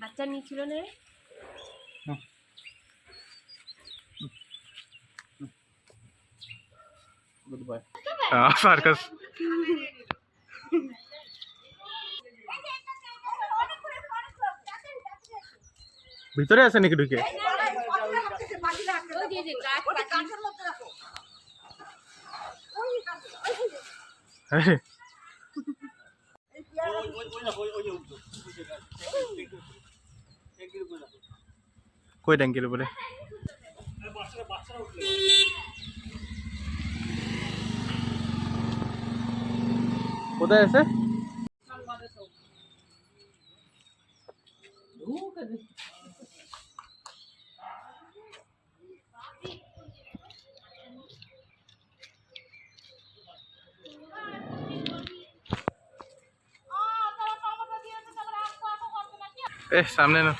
বাচ্চা নিয়েছিল না গুড বাই সার্কাস। ভিতরে আছে নাকি ঢুকে? আরে, কই ট্যাঙ্কির উপরে? কোথায় আছে? এ সামনে না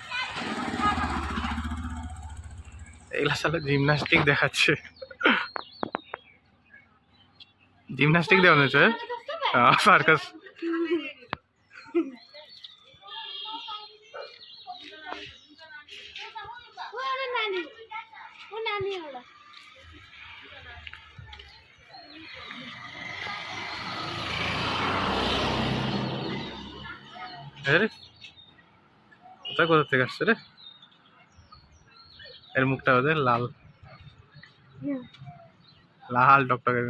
এগুলা সালে জিমনাস্টিক দেখাচ্ছে। জিমনাস্টিক দেওয়া হয়েছে সার্কাস কোথায় কোথা থেকে আসছে রে? এর মুখটা ওদের লাল। লাল টকটকে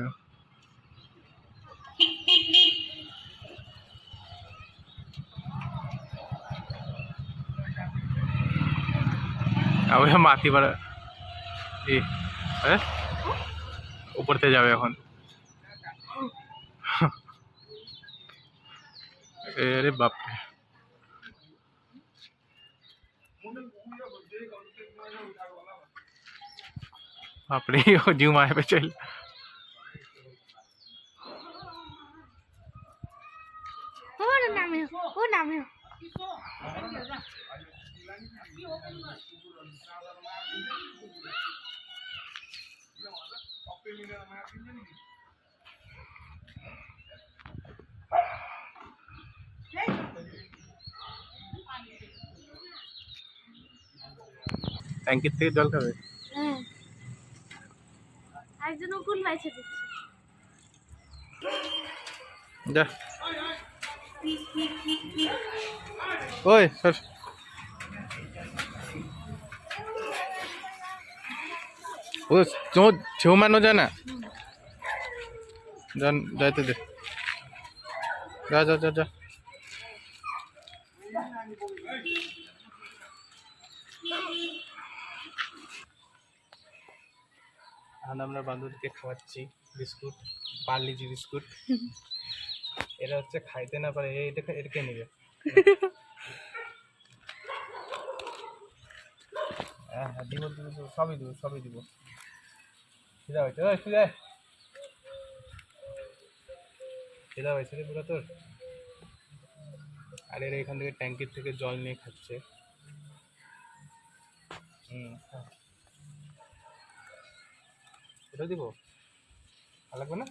আবার মাটি এ হ্যাঁ উপর থেকে যাবে এখন। আরে বাপরে। આપણે જીવમાં આવે ચાલ કોણ નામ હે કોણ નામ હે Thank you. ট্যাঙ্কির থেকে জল খাবে? হ্যাঁ। একজন উকুল বাইছে দিচ্ছে যা। ওই সর। ও চো ছেউ মানো যা না? যান যাইতে দে। যা যা যা যা। এখন আমরা বান্ধবীকে খাওয়াচ্ছি বিস্কুট, পার্লিজি বিস্কুট। এরা হচ্ছে খাইতে না পারে এটা এটা কে নেবে। হ্যাঁ হ্যাঁ দিব, সবই দিব সবই দিব। খিদা হয়েছে ওই খিদা। খিদা হয়েছে রে পুরো তোর। আর এরা এখান থেকে ট্যাঙ্কির থেকে জল নিয়ে খাচ্ছে। হুম এটা দিব? লাগবে না?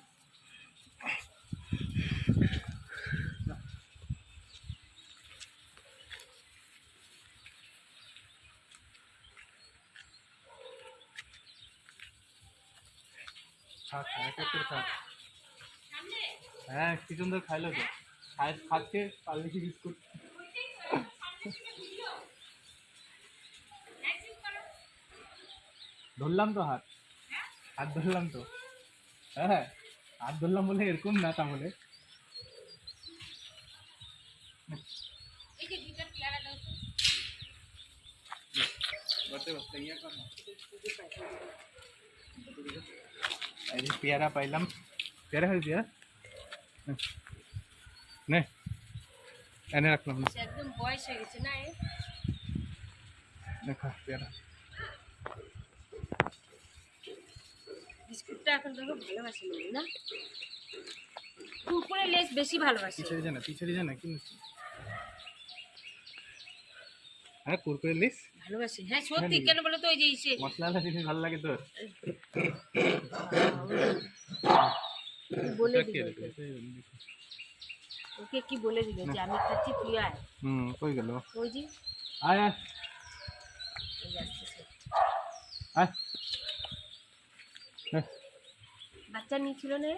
হ্যাঁ কি সুন্দর খাইলো তো। খাচ্ছে পার্লেজি বিস্কুট ধরলাম তো হাত। হাত ধরলাম তো। হ্যাঁ হাত ধরলাম বলে এরকম না তাহলে। পেয়ারা পাইলাম। পেয়ারা হয়েছে হ্যাঁ? নে। এনে রাখলাম। একদম বয়স হয়ে গেছে না দেখা পেয়ারা। বিস্কুটটা এখন তোকে ভালোবাসি না কুকুরের লেস বেশি ভালোবাসি। পিছড়ি জানা পিছড়ি জানা কি হ্যাঁ কুরকুরে লিস ভালোবাসি। হ্যাঁ সত্যি কেন বলো তো ওই যে ইসে মশলাটা জিনিস ভালো লাগে তোর। বলে রেখেছে? ওকে কি বলে দিল যে আমি খাচ্ছি তুই আয়। হুম কই গেল? ওই যে আয় আয়। আয়। নে, বাচ্চা নিয়েছিল না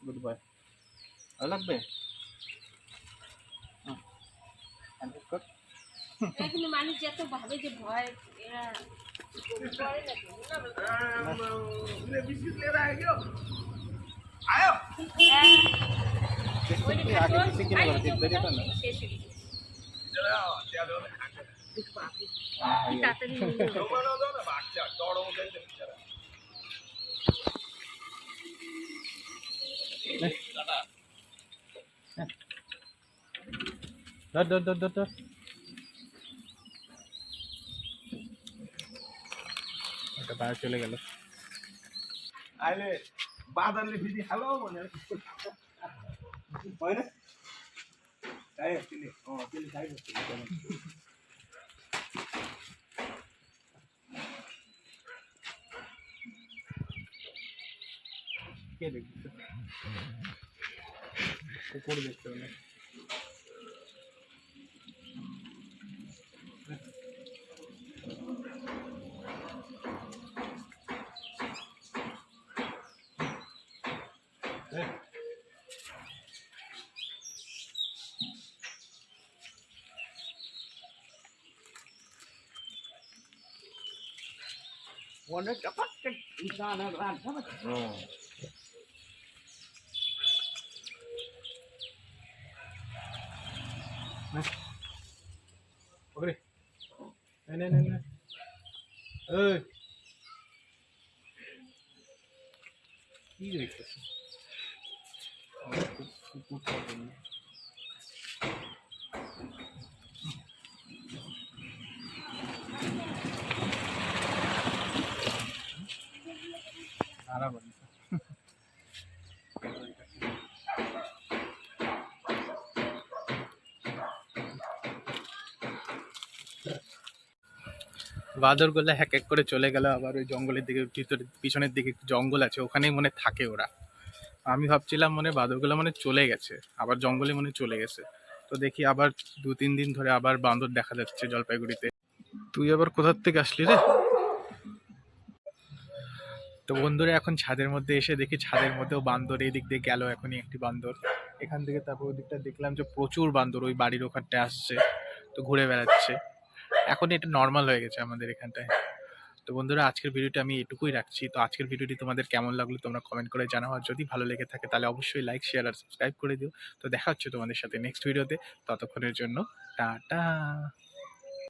গুড বয় ভালো লাগবে। কিন্তু মানুষ যত ভাবে যে ভয় এরা না ওই যে আগে কিছু কিনে আই, বলো, যে দেরি করো না। শেষ হয়ে গেছে। হ্যাঁ, কি তাড়াতাড়ি নিয়ে নিল। নে। নে। ধর ধর ধর ধর ধর ওটা বাইরে চলে গেল আইলে বাদালে ভিডি হ্যালো মানে হয় না তাই তিনি ও তিনি তাই কে দেখছে কুকুর দেখতে হলে অনেক টাকা ইনসান আর রাত হবে ওরে নে নে নে নে এই কি দেখতেছ কুকুর বাঁদরগুলো এক এক করে চলে গেল, আবার ওই জঙ্গলের দিকে ভিতরে পিছনের দিকে জঙ্গল আছে, ওখানেই মনে থাকে ওরা। আমি ভাবছিলাম মনে বাঁদরগুলো মনে চলে গেছে, আবার জঙ্গলে মনে চলে গেছে। তো দেখি আবার দু তিন দিন ধরে আবার বাঁদর দেখা যাচ্ছে জলপাইগুড়িতে। তুই আবার কোথার থেকে আসলি রে? তো বন্ধুরা, এখন ছাদের মধ্যে এসে দেখি ছাদের মধ্যেও বান্দর এই দিক দিয়ে গেল এখনই একটি বান্দর। এখান থেকে তারপর ওই দিকটা দেখলাম যে প্রচুর বান্দর ওই বাড়ির ওখানটায় আসছে, তো ঘুরে বেড়াচ্ছে। এখন এটা নর্মাল হয়ে গেছে আমাদের এখানটায়। তো বন্ধুরা, আজকের ভিডিওটা আমি এটুকুই রাখছি। তো আজকের ভিডিওটি তোমাদের কেমন লাগল তোমরা কমেন্ট করে জানাও। আর যদি ভালো লেগে থাকে, তাহলে অবশ্যই লাইক শেয়ার আর সাবস্ক্রাইব করে দিও। তো দেখা হচ্ছে তোমাদের সাথে নেক্সট ভিডিওতে ততক্ষণের জন্য, টাটা!